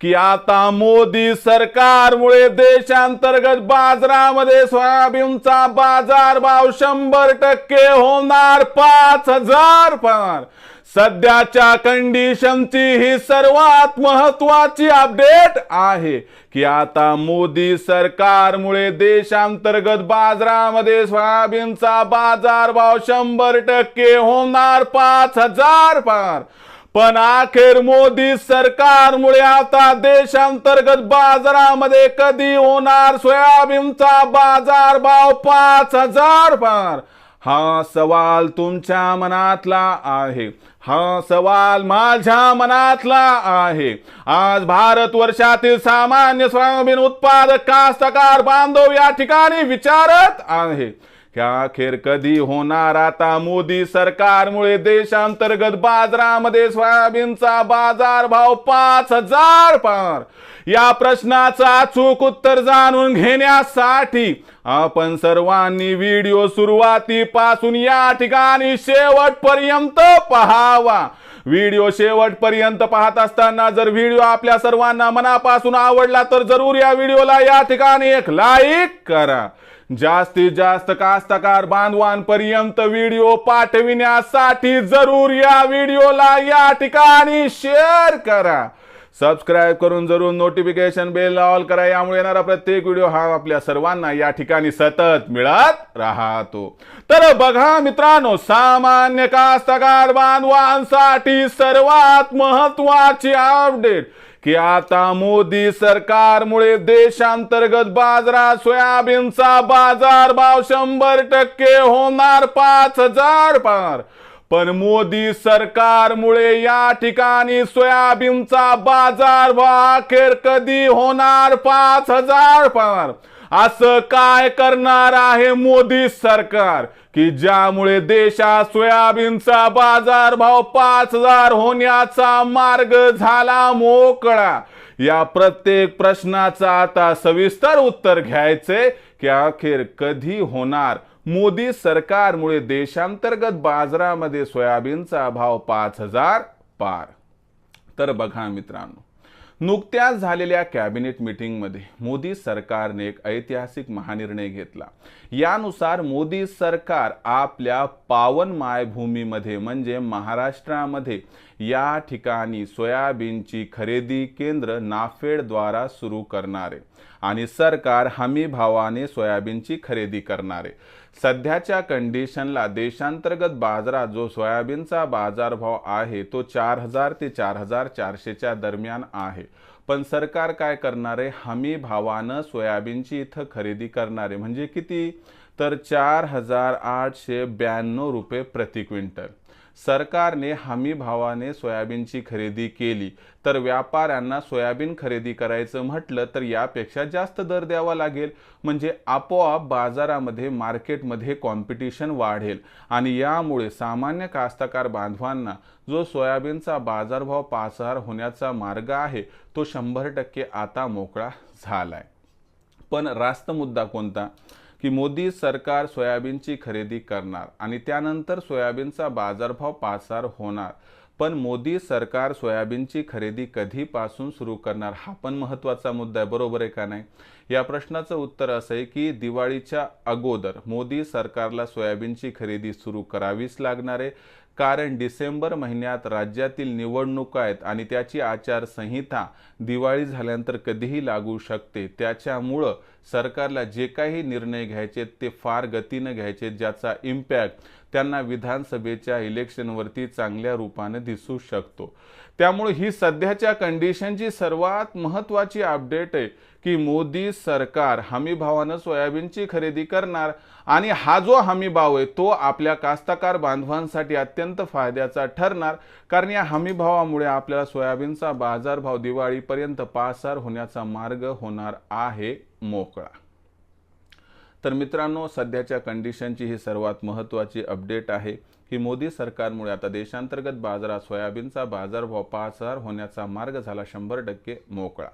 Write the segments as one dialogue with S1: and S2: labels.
S1: की आता मोदी सरकारमुळे देशांतर्गत बाजारामध्ये सोयाबीनचा बाजार भाव शंभर टक्के होणार पाच हजार पार. सध्याच्या कंडिशनची ही सर्वात महत्वाची अपडेट आहे की आता मोदी सरकारमुळे देशांतर्गत बाजारामध्ये सोयाबीनचा बाजार भाव शंभर टक्के होणार पाच हजार पार. पण अखेर मोदी सरकारमुळे आता देशांतर्गत बाजारामध्ये कधी होणार सोयाबीनचा बाजार भाव पाच हजार पार? हा सवाल तुमच्या मनातला आहे. हा सवाल माझ्या मनातला आहे. आज भारत वर्षातील सामान्य सोयाबीन उत्पादक कास्तकार बांधव या ठिकाणी विचारत आहे. की अखेर कधी होणार आता मोदी सरकारमुळे देशांतर्गत बाजारामध्ये सोयाबीनचा बाजार भाव पाच हजार पार? या प्रश्नाचं अचूक उत्तर जाणून घेण्यासाठी आपण सर्वांनी व्हिडिओ सुरुवातीपासून या ठिकाणी शेवटपर्यंत पहावा. व्हिडिओ शेवटपर्यंत पाहत असताना जर व्हिडिओ आपल्या सर्वांना मनापासून आवडला तर जरूर या व्हिडिओला या ठिकाणी एक लाईक करा. जास्तीत जास्त कास्तकार बांधवांपर्यंत व्हिडिओ पाठविण्यासाठी जरूर या व्हिडिओला या ठिकाणी शेअर करा. सबस्क्राईब करून जरूर नोटिफिकेशन बेल ऑल करा. यामुळे येणारा प्रत्येक व्हिडिओ हा आपल्या सर्वांना या ठिकाणी सतत मिळत राहतो. तर बघा मित्रांनो सामान्य कास्तकार बांधवांसाठी सर्वात महत्वाची अपडेट की आता मोदी सरकारमुळे देशांतर्गत बाजारात सोयाबीनचा बाजार भाव शंभर टक्के होणार पाच हजार पार. पण मोदी सरकारमुळे या ठिकाणी सोयाबीनचा बाजार भाव अखेर कधी होणार पाच हजार पार? असं काय करणार आहे मोदी सरकार? की ज्यामुळे देशात सोयाबीनचा बाजार भाव पाच हजार होण्याचा मार्ग झाला मोकळा. या प्रत्येक प्रश्नाचं आता सविस्तर उत्तर घ्यायचे की अखेर कधी होणार? मोदी सरकारमुळे देशांतर्गत बाजारामध्ये सोयाबीनचा भाव पाच हजार पार. तर बघा मित्रांनो नुकत्याच झालेल्या कॅबिनेट मिटिंगमध्ये मोदी सरकारने एक ऐतिहासिक महानिर्णय घेतला. यानुसार मोदी सरकार आपल्या पावन मायभूमीमध्ये म्हणजे महाराष्ट्रामध्ये या ठिकाणी सोयाबीनची खरेदी केंद्र नाफेडद्वारा सुरू करणारे आणि सरकार हमी भावाने सोयाबीनची खरेदी करणारे. सध्याच्या कंडिशनला देशांतर्गत बाजारात जो सोयाबीनचा बाजारभाव आहे तो चार हजार ते चार हजार चारशेच्या दरम्यान आहे. पण सरकार काय करणारे? हमी भावानं सोयाबीनची इथं खरेदी करणारे. म्हणजे किती? तर चार हजार आठशे ब्याण्णव रुपये प्रति क्विंटल. सरकारने हमी भावाने सोयाबीनची खरेदी केली. तर व्यापाऱ्यांना सोयाबीन खरेदी करायचं म्हटलं तर यापेक्षा जास्त दर द्यावा लागेल. म्हणजे आपोआप बाजारामध्ये मार्केटमध्ये कॉम्पिटिशन वाढेल. आणि यामुळे सामान्य कास्तकार बांधवांना जो सोयाबीनचा बाजारभाव पाचहार होण्याचा मार्ग आहे तो शंभर टक्के आता मोकळा झालाय. पण रास्त मुद्दा कोणता? की मोदी सरकार सोयाबीनची खरेदी करणार आणि त्यानंतर सोयाबीनचा बाजारभाव पासार होणार. पण मोदी सरकार सोयाबीनची खरेदी कधीपासून सुरू करणार हा पण महत्त्वाचा मुद्दा आहे बरोबर आहे का नाही? या प्रश्नाचं उत्तर असं आहे की दिवाळीच्या अगोदर मोदी सरकारला सोयाबीनची खरेदी सुरू करावीच लागणार आहे. कारण डिसेंबर महिन्यात राज्यातील निवडणुका आहेत आणि त्याची आचारसंहिता दिवाळी झाल्यानंतर कधीही लागू शकते. त्याच्यामुळं सरकारला जे काही निर्णय घ्यायचे ते फार गतीनं घ्यायचे ज्याचा इम्पॅक्ट त्यांना विधानसभेच्या इलेक्शनवरती चांगल्या रूपाने दिसू शकतो. त्यामुळे ही सध्याच्या कंडिशनची सर्वात महत्त्वाची अपडेट आहे की मोदी सरकार हमीभावानं सोयाबीनची खरेदी करणार आणि हा जो हमीभाव आहे तो आपल्या कास्तकार बांधवांसाठी अत्यंत फायद्याचा ठरणार. कारण या हमीभावामुळे आपल्याला सोयाबीनचा बाजारभाव दिवाळीपर्यंत पासार होण्याचा मार्ग होणार आहे. मोकळा. तर मित्रांनो सध्याच्या कंडिशनची ही सर्वात महत्त्वाची अपडेट आहे की मोदी सरकारमुळे आता देशांतर्गत बाजारात सोयाबीनचा बाजारभाव पाच हजार होण्याचा मार्ग झाला शंभर टक्के मोकळा.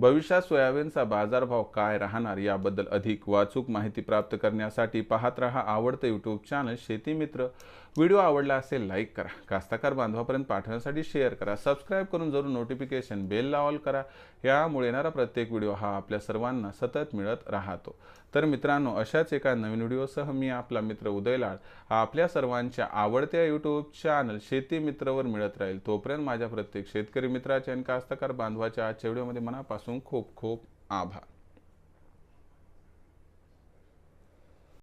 S1: भविष्यात सोयाबीनचा बाजारभाव काय राहणार याबद्दल अधिक वाचूक माहिती प्राप्त करण्यासाठी पाहत रहा आवडतं यूट्यूब चॅनल शेती मित्र. व्हिडिओ आवडला असेल लाईक करा. कास्ताकार बांधवापर्यंत पाठवण्यासाठी शेअर करा. सबस्क्राईब करून जरूर नोटिफिकेशन बेल ऑल करा. यामुळे येणारा प्रत्येक व्हिडिओ हा आपल्या सर्वांना सतत मिळत राहतो. तर मित्रांनो अशाच एका नवीन व्हिडिओसह मी आपला मित्र उदय लाड हा आपल्या सर्वांच्या आवडत्या यूट्यूब चॅनल शेती मित्रवर मिळत राहील. तोपर्यंत माझ्या प्रत्येक शेतकरी मित्राच्या आणि कास्तकार बांधवाच्या आजच्या व्हिडिओमध्ये मनापासून खूप खूप आभार.